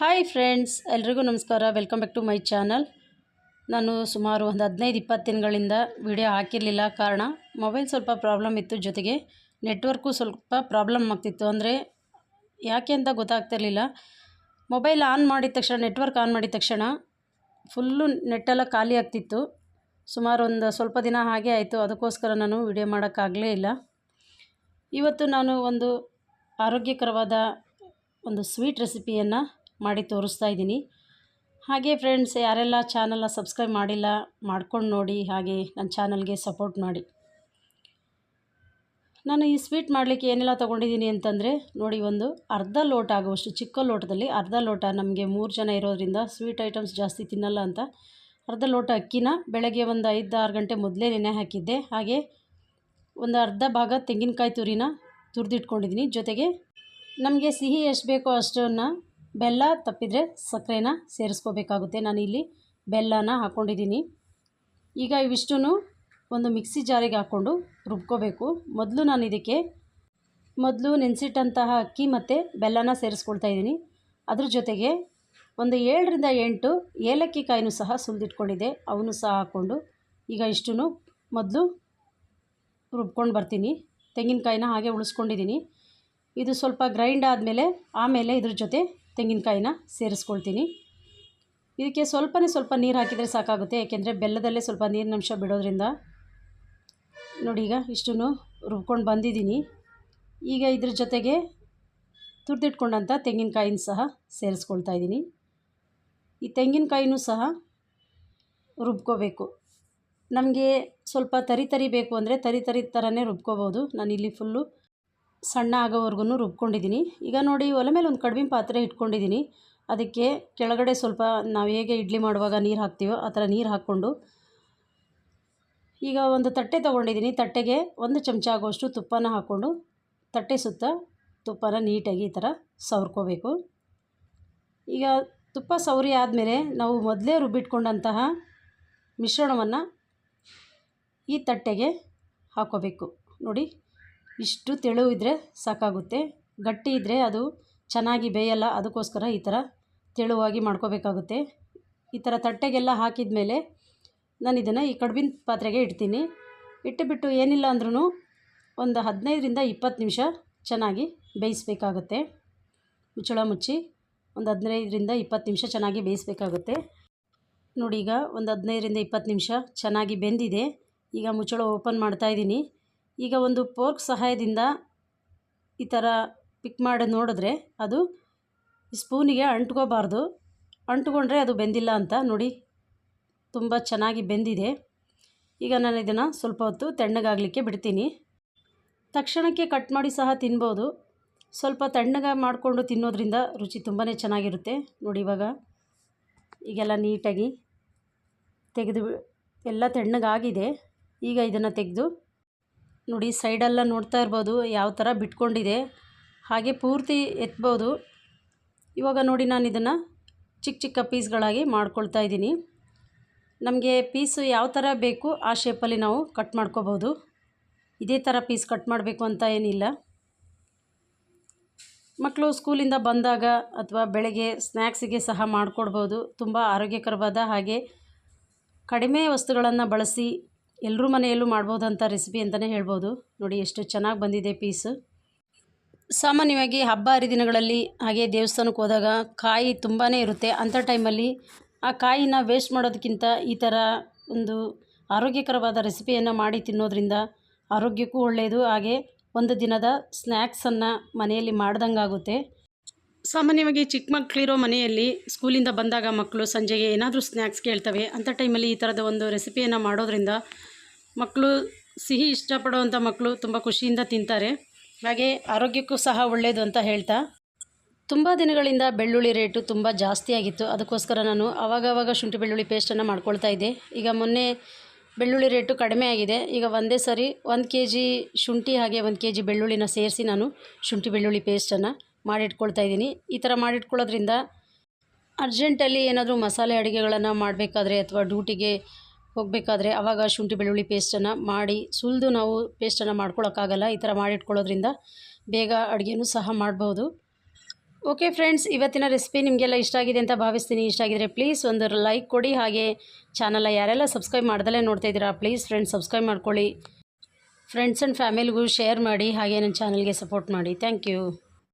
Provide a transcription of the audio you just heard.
Hi friends ಎಲ್ರಿಗೂ ನಮಸ್ಕಾರ. Welcome back to my channel ನಾನು ಸುಮಾರು ಒಂದು ಹದಿನೈದು, ಇಪ್ಪತ್ತು ದಿನಗಳಿಂದ ವಿಡಿಯೋ ಹಾಕಿರಲಿಲ್ಲ. ಕಾರಣ ಮೊಬೈಲ್ ಸ್ವಲ್ಪ ಪ್ರಾಬ್ಲಮ್ ಇತ್ತು ಜೊತೆಗೆ ನೆಟ್ವರ್ಕು ಸ್ವಲ್ಪ ಪ್ರಾಬ್ಲಮ್ ಆಗ್ತಿತ್ತು. ಅಂದರೆ, ಯಾಕೆ ಅಂತ ಗೊತ್ತಾಗ್ತಿರಲಿಲ್ಲ. ಮೊಬೈಲ್ ಆನ್ ಮಾಡಿದ ತಕ್ಷಣ ನೆಟ್ವರ್ಕ್ ಆನ್ ಮಾಡಿದ ತಕ್ಷಣ ಫುಲ್ಲು ನೆಟ್ಟೆಲ್ಲ ಖಾಲಿ ಆಗ್ತಿತ್ತು. ಸುಮಾರು ಒಂದು ಸ್ವಲ್ಪ ದಿನ ಹಾಗೆ ಆಯಿತು. ಅದಕ್ಕೋಸ್ಕರ ನಾನು ವಿಡಿಯೋ ಮಾಡೋಕ್ಕಾಗಲೇ ಇಲ್ಲ. ಇವತ್ತು ನಾನು ಒಂದು ಆರೋಗ್ಯಕರವಾದ ಒಂದು ಸ್ವೀಟ್ ರೆಸಿಪಿಯನ್ನು ಮಾಡಿ ತೋರಿಸ್ತಾ ಇದ್ದೀನಿ. ಹಾಗೆ ಫ್ರೆಂಡ್ಸ್ ಯಾರೆಲ್ಲ ಚಾನಲ್ನ ಸಬ್ಸ್ಕ್ರೈಬ್ ಮಾಡಿಲ್ಲ, ಮಾಡ್ಕೊಂಡು ನೋಡಿ, ಹಾಗೆ ನನ್ನ ಚಾನಲ್ಗೆ ಸಪೋರ್ಟ್ ಮಾಡಿ. ನಾನು ಈ ಸ್ವೀಟ್ ಮಾಡಲಿಕ್ಕೆ ಏನೆಲ್ಲ ತೊಗೊಂಡಿದ್ದೀನಿ ಅಂತಂದರೆ, ನೋಡಿ ಒಂದು, ಅರ್ಧ ಲೋಟ ಆಗುವಷ್ಟು, ಚಿಕ್ಕ ಲೋಟದಲ್ಲಿ ಅರ್ಧ ಲೋಟ ನಮಗೆ ಮೂರು ಜನ ಇರೋದ್ರಿಂದ ಸ್ವೀಟ್ ಐಟಮ್ಸ್ ಜಾಸ್ತಿ ತಿನ್ನಲ್ಲ ಅಂತ, ಅರ್ಧ ಲೋಟ ಅಕ್ಕಿನ ಬೆಳಗ್ಗೆ ಒಂದು ಐದು ಆರು ಗಂಟೆ ಮೊದಲೇ ನೆನೆ ಹಾಕಿದ್ದೆ. ಹಾಗೆ ಒಂದು ಅರ್ಧ ಭಾಗ ತೆಂಗಿನಕಾಯಿ ತುರಿನ ತುರಿದಿಟ್ಕೊಂಡಿದ್ದೀನಿ. ಜೊತೆಗೆ ನಮಗೆ ಸಿಹಿ ಎಷ್ಟು ಬೇಕೋ ಅಷ್ಟನ್ನು ಬೆಲ್ಲ ತಪ್ಪಿದರೆ ಸಕ್ಕರೆನ ಸೇರಿಸ್ಕೋಬೇಕಾಗುತ್ತೆ. ನಾನಿಲ್ಲಿ ಬೆಲ್ಲನ ಹಾಕ್ಕೊಂಡಿದ್ದೀನಿ ಈಗ ಇವಿಷ್ಟೂ ಒಂದು ಮಿಕ್ಸಿ ಜಾರಿಗೆ ಹಾಕ್ಕೊಂಡು ರುಬ್ಕೋಬೇಕು. ಮೊದಲು ನಾನು ಇದಕ್ಕೆ ಮೊದಲು ನೆನೆಸಿಟ್ಟಂತಹ ಅಕ್ಕಿ ಮತ್ತು ಬೆಲ್ಲನ ಸೇರಿಸ್ಕೊಳ್ತಾ ಇದ್ದೀನಿ. ಅದ್ರ ಜೊತೆಗೆ ಒಂದು ಏಳರಿಂದ ಎಂಟು ಏಲಕ್ಕಿ ಕಾಯಿನೂ ಸಹ ಸುಲಿದಿಟ್ಕೊಂಡಿದ್ದೆ. ಅವನು ಸಹ ಹಾಕ್ಕೊಂಡು ಈಗ ಇಷ್ಟೂ ಮೊದಲು ರುಬ್ಕೊಂಡು ಬರ್ತೀನಿ. ತೆಂಗಿನಕಾಯಿನ ಹಾಗೆ ಉಳಿಸ್ಕೊಂಡಿದ್ದೀನಿ. ಇದು ಸ್ವಲ್ಪ ಗ್ರೈಂಡ್ ಆದಮೇಲೆ, ಆಮೇಲೆ ಇದ್ರ ಜೊತೆ ತೆಂಗಿನಕಾಯಿನ ಸೇರಿಸ್ಕೊಳ್ತೀನಿ. ಇದಕ್ಕೆ ಸ್ವಲ್ಪನೇ ಸ್ವಲ್ಪ ನೀರು ಹಾಕಿದರೆ ಸಾಕಾಗುತ್ತೆ ಏಕೆಂದರೆ ಬೆಲ್ಲದಲ್ಲೇ ಸ್ವಲ್ಪ ನೀರಿನಂಶ ಬಿಡೋದ್ರಿಂದ. ನೋಡಿ ಈಗ ಇಷ್ಟು ರುಬ್ಕೊಂಡು ಬಂದಿದ್ದೀನಿ. ಈಗ ಇದ್ರ ಜೊತೆಗೆ ತುರಿದಿಟ್ಕೊಂಡಂಥ ತೆಂಗಿನಕಾಯಿನ ಸಹ ಸೇರಿಸ್ಕೊಳ್ತಾ ಇದ್ದೀನಿ. ಈ ತೆಂಗಿನಕಾಯಿನೂ ಸಹ ರುಬ್ಕೋಬೇಕು. ನಮಗೆ ಸ್ವಲ್ಪ ತರಿ ತರಿ ಬೇಕು ಅಂದರೆ ತರಿ ತರಿ ಥರನೇ ರುಬ್ಕೋಬೋದು. ನಾನು ಇಲ್ಲಿ ಫುಲ್ಲು ಸಣ್ಣ ಆಗೋವರೆಗೂ ರುಬ್ಕೊಂಡಿದ್ದೀನಿ ಈಗ ನೋಡಿ ಒಲೆ ಮೇಲೆ ಒಂದು ಕಡಿಮೆ ಪಾತ್ರೆ ಇಟ್ಕೊಂಡಿದ್ದೀನಿ ಅದಕ್ಕೆ ಕೆಳಗಡೆ ಸ್ವಲ್ಪ ನಾವು ಹೇಗೆ ಇಡ್ಲಿ ಮಾಡುವಾಗ ನೀರು ಹಾಕ್ತೀವೋ ಆ ಥರ ನೀರು ಹಾಕ್ಕೊಂಡು ಈಗ ಒಂದು ತಟ್ಟೆ ತೊಗೊಂಡಿದ್ದೀನಿ ತಟ್ಟೆಗೆ ಒಂದು ಚಮಚ ಆಗುವಷ್ಟು ತುಪ್ಪನ ಹಾಕ್ಕೊಂಡು ತಟ್ಟೆ ಸುತ್ತ ತುಪ್ಪನ ನೀಟಾಗಿ ಈ ಥರ ಸವರ್ಕೋಬೇಕು. ಈಗ ತುಪ್ಪ ಸವರಿ ಆದಮೇಲೆ ನಾವು ಮೊದಲೇ ರುಬ್ಬಿಟ್ಕೊಂಡಂತಹ ಮಿಶ್ರಣವನ್ನು ಈ ತಟ್ಟೆಗೆ ಹಾಕೋಬೇಕು ನೋಡಿ ಇಷ್ಟು ತೆಳು ಇದ್ದರೆ ಸಾಕಾಗುತ್ತೆ. ಗಟ್ಟಿ ಇದ್ದರೆ ಅದು ಚೆನ್ನಾಗಿ ಬೇಯಲ್ಲ, ಅದಕ್ಕೋಸ್ಕರ ಈ ಥರ ತೆಳುವಾಗಿ ಮಾಡ್ಕೋಬೇಕಾಗುತ್ತೆ. ಈ ಥರ ತಟ್ಟೆಗೆಲ್ಲ ಹಾಕಿದ ಮೇಲೆ ನಾನು ಇದನ್ನು ಈ ಕಡ್ಬಿನ ಪಾತ್ರೆಗೆ ಇಡ್ತೀನಿ. ಇಟ್ಟುಬಿಟ್ಟು ಏನಿಲ್ಲ ಅಂದ್ರೂ ಒಂದು ಹದಿನೈದರಿಂದ ಇಪ್ಪತ್ತು ನಿಮಿಷ ಚೆನ್ನಾಗಿ ಬೇಯಿಸಬೇಕಾಗುತ್ತೆ. ಮುಚ್ಚಳ ಮುಚ್ಚಿ ಒಂದು ಹದಿನೈದರಿಂದ ಇಪ್ಪತ್ತು ನಿಮಿಷ ಚೆನ್ನಾಗಿ ಬೇಯಿಸಬೇಕಾಗುತ್ತೆ. ನೋಡಿ, ಈಗ ಒಂದು ಹದಿನೈದರಿಂದ ಇಪ್ಪತ್ತು ನಿಮಿಷ ಚೆನ್ನಾಗಿ ಬೆಂದಿದೆ. ಈಗ ಮುಚ್ಚಳ ಓಪನ್ ಮಾಡ್ತಾಯಿದ್ದೀನಿ ಈಗ ಒಂದು ಪೋರ್ಕ್ ಸಹಾಯದಿಂದ ಈ ಥರ ಪಿಕ್ ಮಾಡಿ ನೋಡಿದ್ರೆ ಅದು ಸ್ಪೂನಿಗೆ ಅಂಟ್ಕೋಬಾರ್ದು. ಅಂಟ್ಕೊಂಡ್ರೆ ಅದು ಬೆಂದಿಲ್ಲ ಅಂತ ನೋಡಿ. ತುಂಬ ಚೆನ್ನಾಗಿ ಬೆಂದಿದೆ. ಈಗ ನಾನು ಇದನ್ನು ಸ್ವಲ್ಪ ಹೊತ್ತು ತಣ್ಣಗಾಗಲಿಕ್ಕೆ ಬಿಡ್ತೀನಿ. ತಕ್ಷಣಕ್ಕೆ ಕಟ್ ಮಾಡಿ ಸಹ ತಿನ್ಬೋದು. ಸ್ವಲ್ಪ ತಣ್ಣಗ ಮಾಡಿಕೊಂಡು ತಿನ್ನೋದ್ರಿಂದ ರುಚಿ ತುಂಬಾ ಚೆನ್ನಾಗಿರುತ್ತೆ. ನೋಡಿ ಇವಾಗ. ಈಗೆಲ್ಲ ನೀಟಾಗಿ ತೆಗೆದು ಎಲ್ಲ ತಣ್ಣಗಾಗಿದೆ. ಈಗ ಇದನ್ನು ತೆಗೆದು ನೋಡಿ, ಸೈಡೆಲ್ಲ ನೋಡ್ತಾ ಇರ್ಬೋದು ಯಾವ ಥರ ಬಿಟ್ಕೊಂಡಿದೆ. ಹಾಗೆ ಪೂರ್ತಿ ಎತ್ಬೋದು. ಇವಾಗ ನೋಡಿ, ನಾನು ಇದನ್ನು ಚಿಕ್ಕ ಚಿಕ್ಕ ಪೀಸ್ಗಳಾಗಿ ಮಾಡ್ಕೊಳ್ತಾ ಇದ್ದೀನಿ. ನಮಗೆ ಪೀಸು ಯಾವ ಥರ ಬೇಕು ಆ ಶೇಪಲ್ಲಿ ನಾವು ಕಟ್ ಮಾಡ್ಕೋಬೋದು. ಇದೇ ಥರ ಪೀಸ್ ಕಟ್ ಮಾಡಬೇಕು ಅಂತ ಏನಿಲ್ಲ. ಮಕ್ಕಳು ಸ್ಕೂಲಿಂದ ಬಂದಾಗ ಅಥವಾ ಬೆಳಗ್ಗೆ ಸ್ನ್ಯಾಕ್ಸಿಗೆ ಸಹ ಮಾಡಿಕೊಡ್ಬೋದು. ತುಂಬ ಆರೋಗ್ಯಕರವಾದ ಹಾಗೆ ಕಡಿಮೆ ವಸ್ತುಗಳನ್ನು ಬಳಸಿ ಎಲ್ಲರೂ ಮನೆಯಲ್ಲೂ ಮಾಡ್ಬೋದಂಥ ರೆಸಿಪಿ ಅಂತಲೇ ಹೇಳ್ಬೋದು. ನೋಡಿ ಎಷ್ಟು ಚೆನ್ನಾಗಿ ಬಂದಿದೆ ಪೀಸು ಸಾಮಾನ್ಯವಾಗಿ ಹಬ್ಬ ಹರಿದಿನಗಳಲ್ಲಿ ಹಾಗೆ ದೇವಸ್ಥಾನಕ್ಕೆ ಹೋದಾಗ ಕಾಯಿ ತುಂಬಾ ಇರುತ್ತೆ. ಅಂಥ ಟೈಮಲ್ಲಿ ಆ ಕಾಯಿನ ವೇಸ್ಟ್ ಮಾಡೋದಕ್ಕಿಂತ ಈ ಥರ ಒಂದು ಆರೋಗ್ಯಕರವಾದ ರೆಸಿಪಿಯನ್ನು ಮಾಡಿ ತಿನ್ನೋದ್ರಿಂದ ಆರೋಗ್ಯಕ್ಕೂ ಒಳ್ಳೆಯದು ಹಾಗೆ ಒಂದು ದಿನದ ಸ್ನ್ಯಾಕ್ಸನ್ನು ಮನೆಯಲ್ಲಿ ಮಾಡ್ದಂಗಾಗುತ್ತೆ ಸಾಮಾನ್ಯವಾಗಿ ಚಿಕ್ಕ ಮಕ್ಕಳಿರೋ ಮನೆಯಲ್ಲಿ ಸ್ಕೂಲಿಂದ ಬಂದಾಗ ಮಕ್ಕಳು ಸಂಜೆಗೆ ಏನಾದರೂ ಸ್ನ್ಯಾಕ್ಸ್ ಕೇಳ್ತವೆ. ಅಂಥ ಟೈಮಲ್ಲಿ ಈ ಥರದ ಒಂದು ರೆಸಿಪಿಯನ್ನು ಮಾಡೋದ್ರಿಂದ ಮಕ್ಕಳು ಸಿಹಿ ಇಷ್ಟಪಡುವಂಥ ಮಕ್ಕಳು ತುಂಬ ಖುಷಿಯಿಂದ ತಿಂತಾರೆ. ಹಾಗೆ ಆರೋಗ್ಯಕ್ಕೂ ಸಹ ಒಳ್ಳೆಯದು ಅಂತ ಹೇಳ್ತಾ. ತುಂಬ ದಿನಗಳಿಂದ ಬೆಳ್ಳುಳ್ಳಿ ರೇಟು ತುಂಬ ಜಾಸ್ತಿ ಆಗಿತ್ತು. ಅದಕ್ಕೋಸ್ಕರ ನಾನು ಆವಾಗವಾಗ ಶುಂಠಿ ಬೆಳ್ಳುಳ್ಳಿ ಪೇಸ್ಟನ್ನು ಮಾಡ್ಕೊಳ್ತಾ ಇದ್ದೆ. ಈಗ ಮೊನ್ನೆ ಬೆಳ್ಳುಳ್ಳಿ ರೇಟು ಕಡಿಮೆ ಆಗಿದೆ. ಈಗ ಒಂದೇ ಸರಿ ಒಂದು ಕೆ ಜಿ ಶುಂಠಿ ಹಾಗೆ ಒಂದು ಕೆ ಜಿ ಬೆಳ್ಳುಳ್ಳಿನ ಸೇರಿಸಿ ನಾನು ಶುಂಠಿ ಬೆಳ್ಳುಳ್ಳಿ ಪೇಸ್ಟನ್ನು ಮಾಡಿಟ್ಕೊಳ್ತಾ ಇದ್ದೀನಿ. ಈ ಥರ ಮಾಡಿಟ್ಕೊಳ್ಳೋದ್ರಿಂದ ಅರ್ಜೆಂಟಲ್ಲಿ ಏನಾದರೂ ಮಸಾಲೆ ಅಡುಗೆಗಳನ್ನು ಮಾಡಬೇಕಾದ್ರೆ ಅಥವಾ ಡ್ಯೂಟಿಗೆ ಹೋಗಬೇಕಾದ್ರೆ ಆವಾಗ ಶುಂಠಿ ಬೆಳ್ಳುಳ್ಳಿ ಪೇಸ್ಟನ್ನು ಮಾಡಿ, ಸುಲಿದು ನಾವು ಪೇಸ್ಟನ್ನು ಮಾಡ್ಕೊಳ್ಳೋಕ್ಕಾಗಲ್ಲ ಈ ಥರ ಮಾಡಿಟ್ಕೊಳ್ಳೋದ್ರಿಂದ ಬೇಗ ಅಡುಗೆನೂ ಸಹ ಮಾಡ್ಬೋದು. ಓಕೆ ಫ್ರೆಂಡ್ಸ್ ಇವತ್ತಿನ ರೆಸಿಪಿ ನಿಮಗೆಲ್ಲ ಇಷ್ಟ ಆಗಿದೆ ಅಂತ ಭಾವಿಸ್ತೀನಿ. ಇಷ್ಟ ಆಗಿದ್ರೆ ಪ್ಲೀಸ್ ಒಂದು ಲೈಕ್ ಕೊಡಿ. ಹಾಗೆ ಚಾನಲ್ನ ಯಾರೆಲ್ಲ ಸಬ್ಸ್ಕ್ರೈಬ್ ಮಾಡ್ದಲೇ ನೋಡ್ತಾ ಇದ್ದೀರಾ ಪ್ಲೀಸ್ ಫ್ರೆಂಡ್ಸ್ ಸಬ್ಸ್ಕ್ರೈಬ್ ಮಾಡ್ಕೊಳ್ಳಿ. ಫ್ರೆಂಡ್ಸ್ ಆ್ಯಂಡ್ ಫ್ಯಾಮಿಲಿಗೂ ಶೇರ್ ಮಾಡಿ, ಹಾಗೆ ನನ್ನ ಚಾನಲ್ಗೆ ಸಪೋರ್ಟ್ ಮಾಡಿ. Thank you